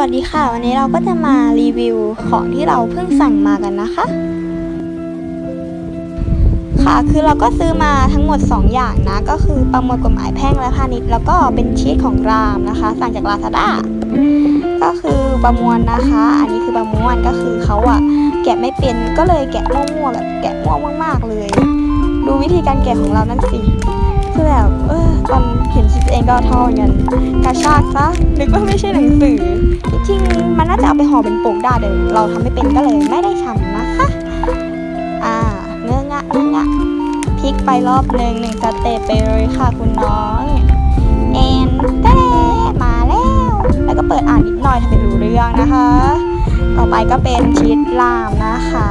วัสดีค่ะ วันนี้เราก็จะมารีวิวของที่เราเพิ่งสั่งมากันนะคะ ค่ะคือเราก็ซื้อมาทั้งหมด 2 อย่างนะ ก็คือประมวลกฎหมายแพ่งและพาณิชย์แล้วก็เป็นชีตของรามนะคะ สั่งจากลาซาด้าก็คือประมวลนะคะ อันนี้คือประมวลก็คือเขาอะแกะไม่เป็นก็เลยแกะมั่วๆแบบแกะมั่วมากๆเลย ดูวิธีการแกะของเรานั่นสิคือแบบเออตอนเห็นชีตเองก็ท้อเหมือนกันกระชากซะนึกว่าไม่ใช่หนังสือ ๆมันน่าจะเอาไปห่อเป็นปกได้แต่เราทำไม่เป็นก็เลยไม่ได้ทำนะคะอ่าเนื้องะเนื้องะพลิกไปรอบหนึ่งหนึ่งสเตปไปเลยค่ะคุณน้องแอนเต้มาแล้ว แล้วก็เปิดอ่านนิดหน่อยทำเป็นรู้เรื่องนะคะ ต่อไปก็เป็นชีตลามนะคะ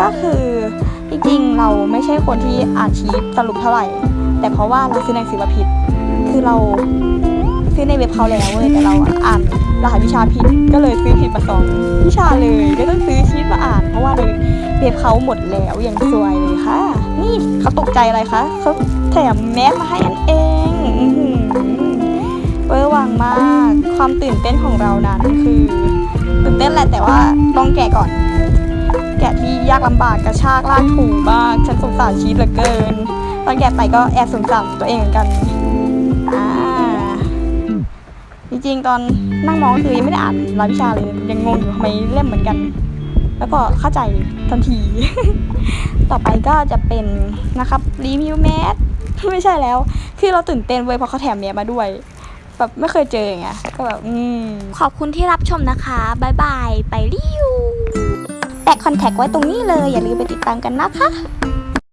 ก็คือจริงๆเราไม่ใช่คนที่อ่านชีตสรุปเท่าไหร่ แต่เพราะว่าเราซื้อหนังสือมาผิด คือเรา ซื้อในเว็บเขาแล้วเว้ยแต่เราอะอ่านรหัสวิชาผิดก็เลยซื้อผิดมาสองวิชาเลยก็ต้องซื้อชีตมาอ่าน เพราะว่าในเว็บเขาหมดแล้วอย่างสวยเลยค่ะ นี่เขาตกใจอะไรคะเขาแถมแมสมาให้อันเองอื้อหือเวอร์วังมากความตื่นเต้นของเรานั้นคือตื่นเต้นแหละแต่ว่าต้องแกะก่อน แกะที่ยากลำบากกระชากลากถูมากฉันสงสารชีตเหลือเกิน ตอนแกะไปก็แอบสงสารตัวเองเหมือนกัน ริงๆ ตอนนั่งมองก็คือยังไม่ได้อ่านรายวิชาเลย ยังงงอยู่ทำไมเล่มเหมือนกัน แล้วก็เข้าใจทันที ต่อไปก็จะเป็นนะครับรีวิวแมสไม่ใช่แล้ว คือเราตื่นเต้นเว้ยเพราะเขาแถมแมสมาด้วย แบบไม่เคยเจออย่างเงี้ยก็แบบอืมขอบคุณที่รับชมนะคะบายบายไปรีวิวแปะคอนแทคไว้ตรงนี้เลย อย่าลืมไปติดตามกันนะคะ